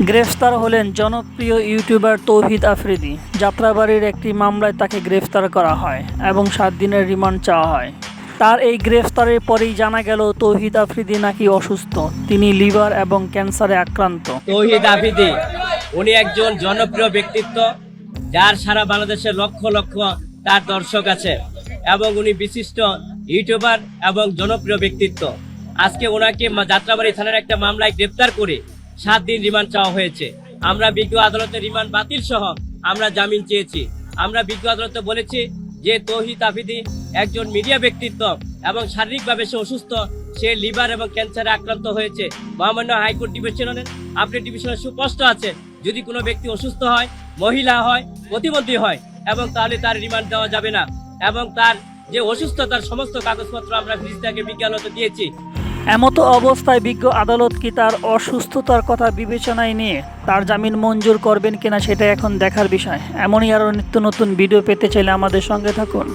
গ্রেফতার হলেন জনপ্রিয় ইউটিউবার তৌহিদ আফ্রিদি। যাত্রাবাড়ির একটি মামলায় তাকে গ্রেফতার করা হয় এবং সাত দিনের রিমান্ড চাওয়া হয়। তার এই গ্রেফতারের পরেই জানা গেল, তৌহিদ আফ্রিদি নাকি অসুস্থ। তিনি লিভার এবং ক্যান্সারে আক্রান্ত। তৌহিদ আফ্রিদি, উনি একজন জনপ্রিয় ব্যক্তিত্ব, যার সারা বাংলাদেশে লক্ষ লক্ষ তার দর্শক আছে এবং উনি বিশিষ্ট ইউটিউবার এবং জনপ্রিয় ব্যক্তিত্ব। আজকে ওনাকে যাত্রাবাড়ি থানার একটা মামলায় গ্রেফতার করে সাত দিন রিমান্ড চাওয়া হয়েছে। আমরা বিজ্ঞ আদালতে রিমান্ড বাতিল সহ আমরা জামিন চেয়েছি। আমরা বিজ্ঞ আদালতে বলেছি যে তৌহিদ আফিদি একজন মিডিয়া ব্যক্তিত্ব এবং শারীরিকভাবে সে অসুস্থ, সে লিভার এবং ক্যান্সারে আক্রান্ত হয়েছে। মহামান্য হাইকোর্ট ডিভিশনের আপনি ডিভিশনের সুস্পষ্ট আছে, যদি কোনো ব্যক্তি অসুস্থ হয়, মহিলা হয়, প্রতিবন্ধী হয়, এবং তাহলে তার রিমান্ড দেওয়া যাবে না। এবং তার যে অসুস্থতার সমস্ত কাগজপত্র আমরা ফিজিটাকে বিজ্ঞানত দিয়েছি এমতো অবস্থায় বিজ্ঞ আদালত কি তার অসুস্থতার কথা বিবেচনায় নিয়ে তার জামিন মঞ্জুর করবেন কিনা সেটা এখন দেখার বিষয়। এমনই আরও নিত্য নতুন ভিডিও পেতে চাইলে আমাদের সঙ্গে থাকুন।